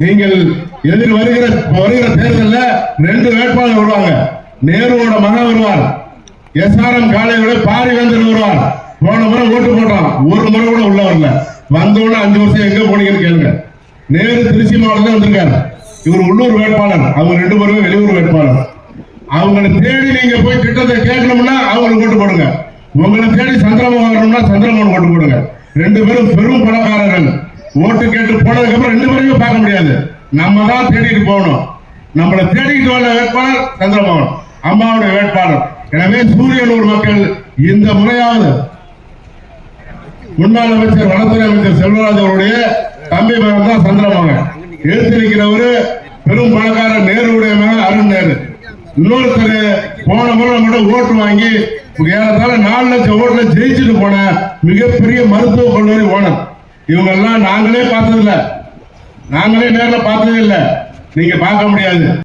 நீங்கள் எதிர் வருகிற வருகிற தேர்தலில் ரெண்டு வேட்பாளர் வருவாங்க. நேருவோட மகன் வருவார். எஸ்ஆர்எம் காலையோட பாரிவேந்தர் வருவார். போன முறை ஓட்டு போட்டான். ஒரு முறை கூட உள்ள வரல. வந்த உடனே அஞ்சு வருஷம் எங்க போனீங்கன்னு கேளுங்க. நேரு திருச்சி மாவட்டம் வந்திருக்காரு. இவர் உள்ளூர் வேட்பாளர். அவங்க ரெண்டு பேருமே வெளியூர் வேட்பாளர். அவங்களை தேடி நீங்க போய் திட்டத்தை கேட்கணும்னா அவங்களுக்கு ஓட்டு போடுங்க. உங்களை தேடி சந்திரமோகன் வரணும்னா சந்திரமோகன் ஓட்டு போடுங்க. ரெண்டு பேரும் பெரும் பணக்காரர்கள். ஓட்டு கேட்டு போனதுக்கு அப்புறம் ரெண்டு பேரும் பார்க்க முடியாது. நம்ம தான் தேடிட்டு போகணும். நம்மளை தேடிட்டு வந்த வேட்பாளர் சந்திரமோகன் அம்மாவுடைய வேட்பாளர். எனவே சூரியனூர் மக்கள் இந்த முறையாவது முன்னாள் அமைச்சர் வனத்துறை அமைச்சர் செல்வராஜ் அவருடைய தம்பி மகன் தான் சந்திரமோகன். எழுத்து நிற்கிறவரு பெரும் பணக்காரர் நேருடைய மகன் அருண் நேரு. இன்னொருத்தர் போன முறை கூட ஓட்டு வாங்கி ஏறத்தாழ நாலு லட்சம் ஓட்டுல ஜெயிச்சுட்டு போன மிகப்பெரிய மருத்துவ கல்லூரி ஓனர். இவங்க எல்லாம் நாங்களே பார்த்ததில்ல. நாங்களே நேரில் பார்த்ததே இல்லை. நீங்க பார்க்க முடியாது.